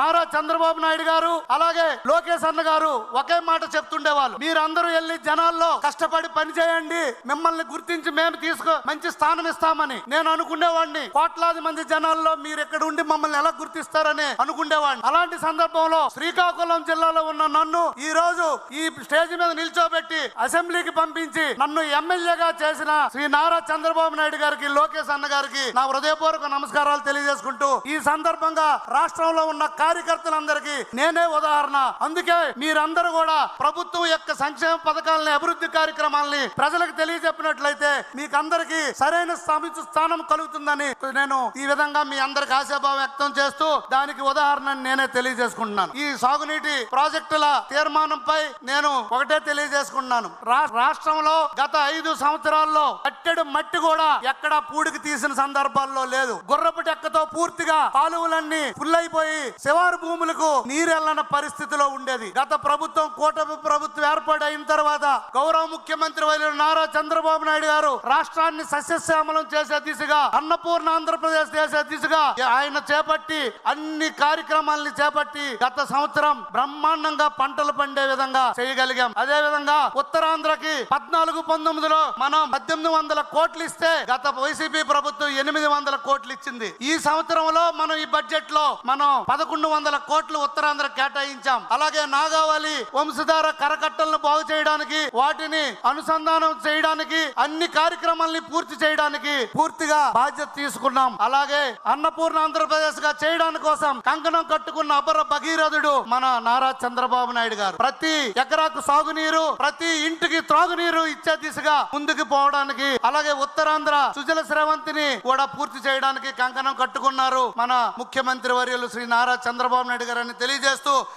నారా చంద్రబాబు నాయుడు గారు అలాగే లోకేష్ అన్న గారు ఒకే మాట చెప్తుండేవాళ్ళు. మీరందరూ వెళ్ళి జనాల్లో కష్టపడి పని చేయండి. మిమ్మల్ని గుర్తించి మేము తీసుకో మంచి స్థానం ఇస్తామని నేను అనుకునేవాడిని. కోట్లాది మంది జనాల్లో మీరు ఇక్కడ ఉండి మమ్మల్ని ఎలా గుర్తిస్తారని అనుకునేవాడిని. అలాంటి సందర్భంలో శ్రీకాకుళం జిల్లాలో ఉన్న నన్ను ఈ రోజు ఈ స్టేజ్ మీద నిల్చోబెట్టి అసెంబ్లీకి పంపించి నన్ను ఎమ్మెల్యేగా చేసిన శ్రీ నారా చంద్రబాబు నాయుడు గారికి లోకేష్ అన్న గారికి నా హృదయపూర్వక నమస్కారాలు తెలియజేసుకుంటూ ఈ సందర్భంగా రాష్ట్రంలో ఉన్న కార్యకర్తలందరికీ నేనే ఉదాహరణ. అందుకే మీరందరూ కూడా ప్రభుత్వం యొక్క సంక్షేమ పథకాలని అభివృద్ధి కార్యక్రమాలని ప్రజలకు తెలియజెప్పినట్లయితే మీకు అందరికీ సరైన సమితి స్థానం కలుగుతుందని నేను ఈ విధంగా మీ అందరికి ఆశాభావం వ్యక్తం చేస్తూ దానికి ఉదాహరణ నేనే తెలియజేసుకుంటున్నాను. ఈ సాగునీటి ప్రాజెక్టుల తీర్మానంపై నేను ఒకటే తెలియజే రా- రాష్ట్రంలో గత ఐదు సంవత్సరాల్లో కట్టెడు మట్టి కూడా ఎక్కడ పూడికి తీసిన సందర్భాల్లో లేదు. గుర్రపు డెక్కతో పూర్తిగా కాలువలన్నీ ఫుల్ అయిపోయి శివారు భూములకు నీరెళ్ళని పరిస్థితిలో ఉండేది. గత ప్రభుత్వం కూటమి ప్రభుత్వం ఏర్పాటు అయిన తర్వాత గౌరవ ముఖ్యమంత్రి వైద్యులు నారా చంద్రబాబు నాయుడు గారు రాష్ట్రాన్ని సస్యశ్యామలం చేసే దిశగా అన్నపూర్ణ ఆంధ్రప్రదేశ్ చేసే దిశగా ఆయన చేపట్టి అన్ని కార్యక్రమాల్ని చేపట్టి గత సంవత్సరం బ్రహ్మాండంగా పంటలు పండే విధంగా చేయగలిగాం. అదే విధంగా ఉత్తరాంధ్రకి పద్నాలుగు పంతొమ్మిదిలో మనం పద్దెనిమిది వందల కోట్లు ఇస్తే గత వైసీపీ ప్రభుత్వం ఎనిమిది వందల కోట్లు ఇచ్చింది. ఈ సంవత్సరంలో మనం ఈ బడ్జెట్లో మనం పదకొండు వందల కోట్లు ఉత్తరాంధ్ర కేటాయించాం. అలాగే నాగావళి వంశధార కరకట్టలను బాగు చేయడానికి వాటిని అనుసంధానం చేయడానికి అన్ని కార్యక్రమాల్ని పూర్తి చేయడానికి పూర్తిగా బాధ్యత తీసుకున్నాం. అలాగే అన్నపూర్ణ ఆంధ్రప్రదేశ్గా చేయడానికి కోసం కంకణం కట్టుకున్న అపర భగీరథుడు మన నారా చంద్రబాబు నాయుడు గారు. ప్రతి ఎకరాకు సాగునీరు ప్రతి ఇంటికి త్రాగునీరు ఇచ్చే దిశగా ముందుకు పోవడానికి అలాగే ఉత్తరాంధ్ర సుజల స్రవంతిని కూడా పూర్తి చేయడానికి కంకణం కట్టుకున్నారు మన ముఖ్యమంత్రి వర్యులు శ్రీ నారా చంద్రబాబు నాయుడు గారు అని తెలియజేస్తూ